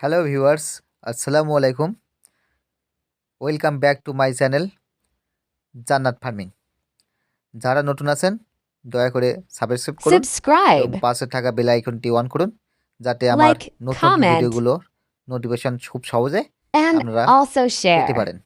Hello viewers আসসালামু আলাইকুম welcome back to my channel Jannat farming যারা নতুন আছেন দয়া করে সাবস্ক্রাইব করুন এবং subscribe, পাশে থাকা বেল আইকনটি অন করুন যাতে আমার নতুন ভিডিওগুলো ভিডিওগুলোর নোটিফিকেশন খুব সহজে আপনারা পেতে পারেন।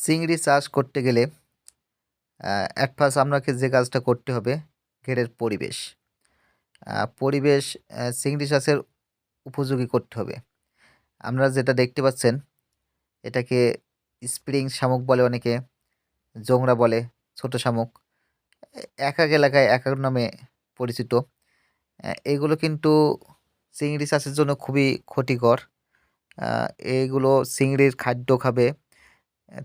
চিংড়ি চাষ করতে গেলে অ্যাট ফার্স্ট আপনাকে যে কাজটা করতে হবে, ঘেরের পরিবেশ। পরিবেশ চিংড়ি চাষের উপযোগী করতে হবে। আমরা যেটা দেখতে পাচ্ছেন, এটাকে স্প্রিং শামুক বলে অনেকে, জোংরা বলে, ছোট শামুক। এক এক এলাকায় এক এক নামে পরিচিত। এগুলো কিন্তু চিংড়ি চাষের জন্য খুবই ক্ষতিকর। এইগুলো চিংড়ির খাদ্য খাবে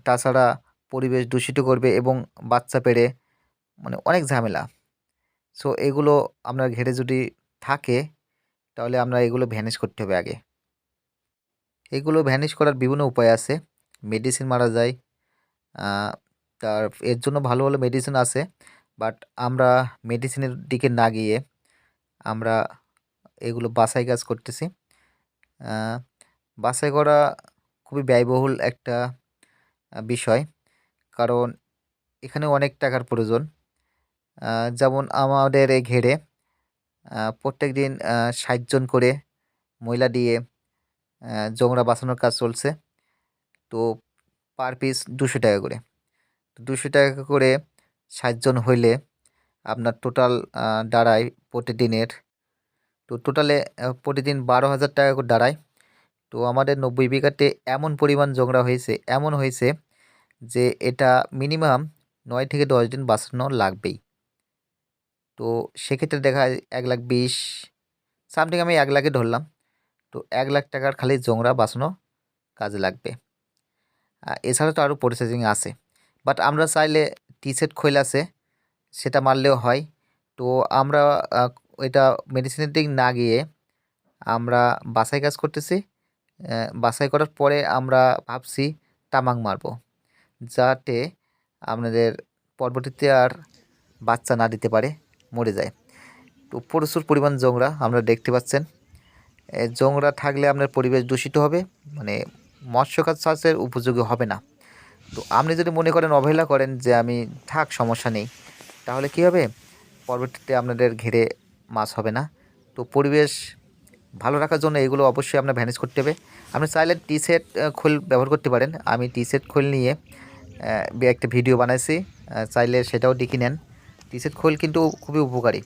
তাছাড়া পরিবেশ দূষিত করবে এবং বাচ্চা পেড়ে মানে অনেক ঝামেলা। সো এগুলো আপনার ঘেরে যদি থাকে, তাহলে আমরা এগুলো ভ্যানিশ করতে হবে আগে। এগুলো ভ্যানিশ করার বিভিন্ন উপায় আছে। মেডিসিন মারা যায় তার, এর জন্য ভালো ভালো মেডিসিন আছে বাট আমরা মেডিসিনের দিকে না গিয়ে আমরা এগুলো বাছাই কাজ করতেছি। বাছাই করা খুবই ব্যয়বহুল একটা বিষয়। কারণ এখানে অনেক টাকার প্রয়োজন। যেমন আমাদের এই ঘেরে প্রত্যেক দিন ষাট জন করে মহিলা দিয়ে জোংরা বাঁচানোর কাজ চলছে। তো পার পিস দুশো টাকা করে। দুশো টাকা করে ষাটজন হইলে আপনার টোটাল দাঁড়ায় প্রতিদিনের। তো টোটালে প্রতিদিন বারো হাজার টাকা করে দাঁড়ায়। তো আমাদের নব্বই বিঘাতে এমন পরিমাণ জোংরা হয়েছে, এমন হয়েছে যে এটা মিনিমাম নয় থেকে দশ দিন বাঁচানো লাগবেই। তো সেক্ষেত্রে দেখা এক লাখ বিশ, সামথিং আমি এক লাখে ধরলাম, তো এক লাখ টাকার খালি জোংরা বাঁচানো কাজে লাগবে। এছাড়া তো আরও প্রসেসিং আছে বাট আমরা চাইলে টি সেট খৈল আছে, সেটা মারলেও হয়। তো আমরা এটা মেডিসিনের দিক না গিয়ে আমরা বাছাই কাজ করতেছি বাছাই করার পরে আমরা ভাবছি তামাক মারবো। যাতে আপনাদের পরবর্তীতে আর বাচ্চা না দিতে পারে, মরে যায়। তো প্রচুর পরিমাণ জোংরা আমরা দেখতে পাচ্ছেন। জোংরা থাকলে আপনার পরিবেশ দূষিত হবে মানে মৎস্য কাজ চাষের উপযোগী হবে না। তো আপনি যদি মনে করেন, অবহেলা করেন যে আমি, থাক, সমস্যা নেই, তাহলে কী হবে? পরবর্তীতে আপনাদের ঘিরে মাছ হবে না। তো পরিবেশ ভালো রাখার জন্য এগুলো অবশ্যই আপনার ভ্যানিশ করতে হবে। আপনি চাইলে টি সেট খোল ব্যবহার করতে পারেন। আমি টি সেট খোল নিয়ে একটা ভিডিও বানাইছি। চাইলে সেটাও দেখে নেন। টি সেট খোল কিন্তু খুবই উপকারী।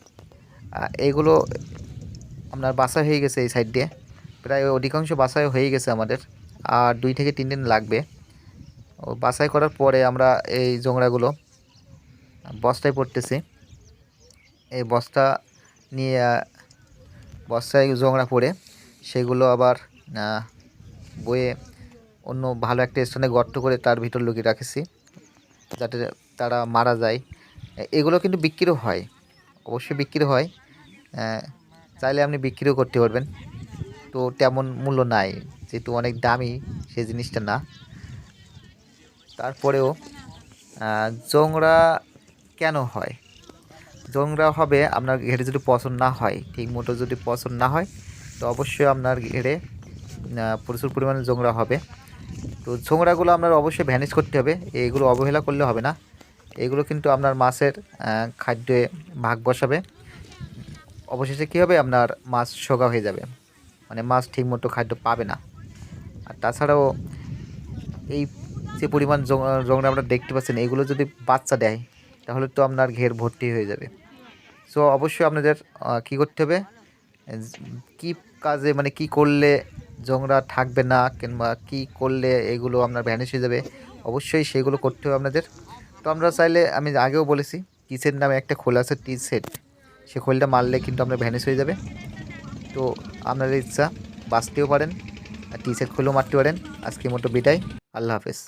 আহ, এইগুলো আপনার বাসা হয়ে গেছে এই সাইড দিয়ে। প্রায় অধিকাংশ বাসায় হয়ে গেছে আমাদের। আর দুই থেকে তিন দিন লাগবে। ও বাছাই করার পরে আমরা এই জোংরাগুলো বস্তায় পড়তেছি এই বস্তা নিয়ে বস্তায় জোংরা পড়ে, সেগুলো আবার বয়ে অন্য ভালো একটা স্থানে গর্ত করে তার ভিতর লুকিয়ে রাখেছি, যাতে তারা মারা যায়। এগুলো কিন্তু বিক্রিও হয়, অবশ্যই বিক্রি হয়। চাইলে আপনি বিক্রিও করতে পারবেন। তো তেমন মূল্য নাই, যেহেতু অনেক দামি সেই জিনিসটা না। তারপরেও জোংরা কেন হয়? জোংরা হবে, আপনার ঘেরে যদি পছন্দ না হয়, ঠিক মতো যদি পছন্দ না হয়, তো অবশ্যই আপনার ঘেরে প্রচুর পরিমাণে জোংরা হবে। তো জোংরাগুলো আপনার অবশ্যই ভ্যানিশ করতে হবে এইগুলো অবহেলা করলে হবে না। এগুলো কিন্তু আপনার মাছের খাদ্যে ভাগ বসাবে। অবশেষে কী হবে? আপনার মাছ সোগা হয়ে যাবে। মানে মাছ ঠিকমতো খাদ্য পাবে না। আর তাছাড়াও এই যে পরিমাণ জংরা আমরা দেখতে পাচ্ছেন, এগুলো যদি বাচ্চা দেয়, তাহলে তো আপনার ঘের ভর্তি হয়ে যাবে। সো অবশ্যই আপনাদের কী করতে হবে? কি কাজে মানে কি করলে জংরা থাকবে না, কিংবা কি করলে এগুলো আপনার ভ্যানিশ হয়ে যাবে? অবশ্যই সেগুলো করতে হবে আপনাদের। তো আমরা চাইলে, আমি আগেও বলেছি টি সেট নামে একটা খোল আছে টি সেট। সে খোলটা মারলে কিন্তু আপনার ভ্যানিশ হয়ে যাবে। তো আপনাদের ইচ্ছা, বাঁচতেও পারেন, আর টি সেট খোলও মারতে পারেন। আজকের মতো বিটাই আল্লাহ হাফেজ।